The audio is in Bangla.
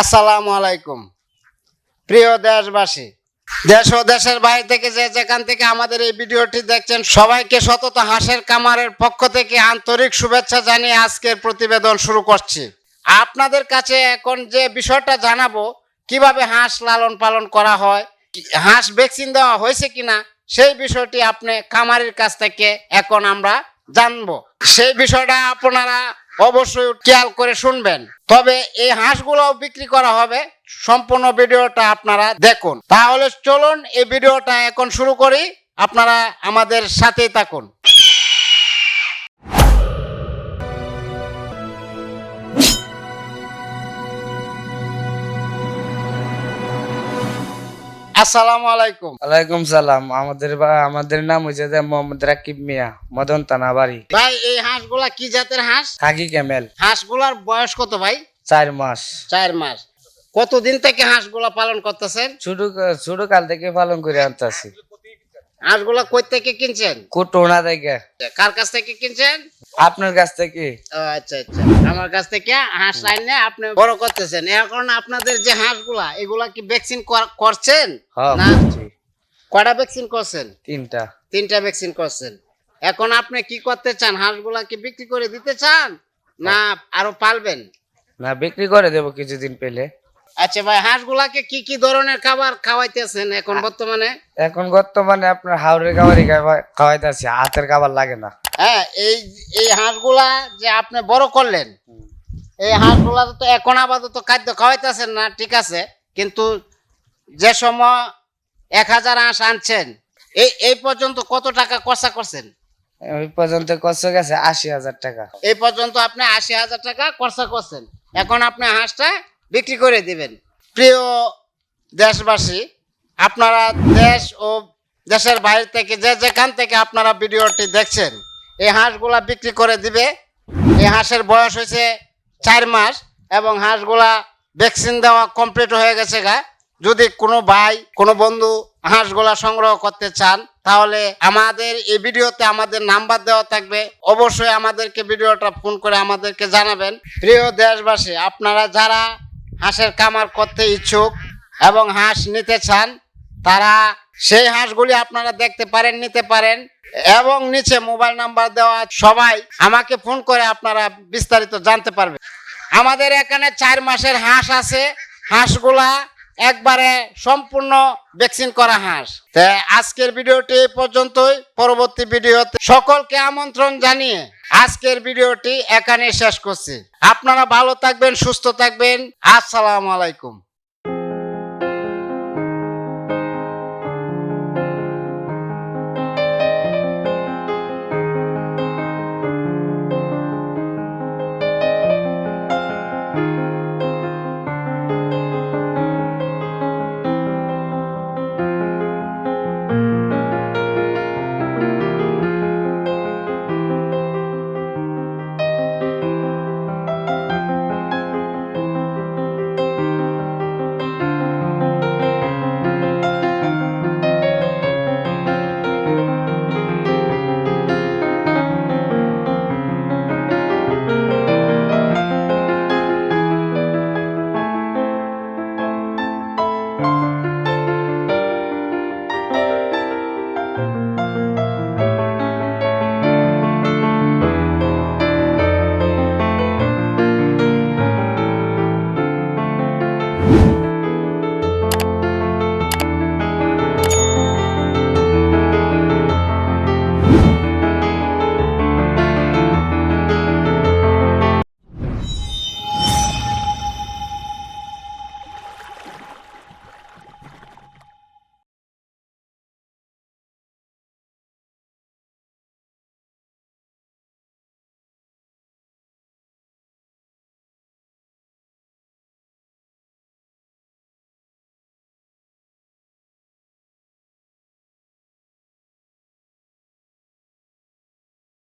আসসালামু আলাইকুম প্রিয় দেশবাসী, দেশ ও দেশের বাইরে থেকে যে যেখান থেকে আমাদের এই ভিডিওটি দেখছেন, সবাইকে সতত হাঁসের কামারের পক্ষ থেকে আন্তরিক শুভেচ্ছা জানিয়ে আজকের প্রতিবেদন শুরু করছি। আপনাদের কাছে এখন যে বিষয়টা জানাব, কীভাবে হাঁস লালন পালন করা হয়, হাঁস ভ্যাকসিন দেওয়া হয়েছে কিনা, সেই বিষয়টি আপনি খামারের কাছ থেকে এখন আমরা জানব। সেই বিষয়টা আপনারা অবশ্যই খেয়াল করে শুনবেন। তবে এই হাঁসগুলোও বিক্রি করা হবে। সম্পূর্ণ ভিডিওটা আপনারা দেখুন। তাহলে চলুন এই ভিডিওটা এখন শুরু করি। আপনারা আমাদের সাথেই থাকুন। আসসালামু আলাইকুম। ওয়ালাইকুম সালাম। আমাদের আমাদের নাম হইছে যে মোহাম্মদ রাকিব মিয়া মদন থানা বাড়ি ভাই এই হাঁসগুলা কি জাতের হাঁস? থাকি ক্যামেল। হাঁসগুলার বয়স কত ভাই? চার মাস। চার মাস। কতদিন থেকে হাঁসগুলা পালন করতেছেন? ছোট ছোট কাল থেকে পালন করে আনতেছি। হাঁসগুলা কই থেকে কিনছেন? কুটোনা থেকে। কার কাছ থেকে কিনছেন? আপনার কাছ থেকে। ও আচ্ছা আচ্ছা। আমার কাছ থেকে হাঁস আইনে আপনি বড় করতেছেন। এখন আপনাদের যে হাঁসগুলা এগুলা কি ভ্যাকসিন করছেন? হ্যাঁ না। করছি। ভ্যাকসিন করছেন? তিনটা। তিনটা ভ্যাকসিন করছেন। এখন আপনি কি করতে চান? হাঁসগুলা কি বিক্রি করে দিতে চান? না আরও পালবেন? না বিক্রি করে দেবো কিছুদিন পেলে। আচ্ছা ভাই হাঁসগুলাকে কি কি ধরনের খাবার খাওয়াইতেছেন এখন বর্তমানে? এখন বর্তমানে আপনার হাওড়ের খাবারই খাওয়া- খাওয়াইতেছি হাতের খাবার লাগে না। হ্যাঁ এই এই হাঁসগুলা যে আপনি বড় করলেন এই হাঁসগুলা তো এখন আপাতত খাদ্য খাওয়াইতেছেন না ঠিক আছে কিন্তু যে সময় এক হাজার হাঁস আনছেন এই এই পর্যন্ত কত টাকা খরচা করছেন? ওই পর্যন্ত কষ্ট গেছে আশি হাজার টাকা। এই পর্যন্ত আপনি আশি হাজার টাকা খরচা করছেন। এখন আপনি হাঁসটা বিক্রি করে দিবেন। প্রিয় দেশবাসী, আপনারা দেশ ও দেশের বাইরে থেকে যে যেখান থেকে আপনারা ভিডিওটি দেখছেন, এই হাঁসগুলা বিক্রি করে দিবে। এই হাঁসের বয়স হয়েছে চার মাস এবং হাঁসগুলা ভ্যাকসিন দেওয়া কমপ্লিট হয়ে গেছে গা। যদি কোনো ভাই, কোনো বন্ধু হাঁসগুলা সংগ্রহ করতে চান, তাহলে আমাদের এই ভিডিওতে আমাদের নাম্বার দেওয়া থাকবে। অবশ্যই আমাদেরকে ভিডিওটা ফোন করে আমাদেরকে জানাবেন। প্রিয় দেশবাসী, আপনারা যারা হাঁসের কামার করতে ইচ্ছুক এবং হাঁস নিতে চান, তারা সেই হাঁসগুলি আপনারা দেখতে পারেন, নিতে পারেন। এবং নিচে মোবাইল নাম্বার দেওয়া সবাই আমাকে ফোন করে আপনারা বিস্তারিত জানতে পারবেন। আমাদের এখানে চার মাসের হাঁস আছে। হাঁসগুলা একবারে সম্পূর্ণ ভ্যাকসিন করা হাঁস। আজকের ভিডিওটি পর্যন্তই। পরবর্তী ভিডিওতে সকলকে আমন্ত্রণ জানিয়ে আজকের ভিডিওটি এখানে শেষ করছি। আপনারা ভালো থাকবেন সুস্থ থাকবেন। আসসালাম আলাইকুম।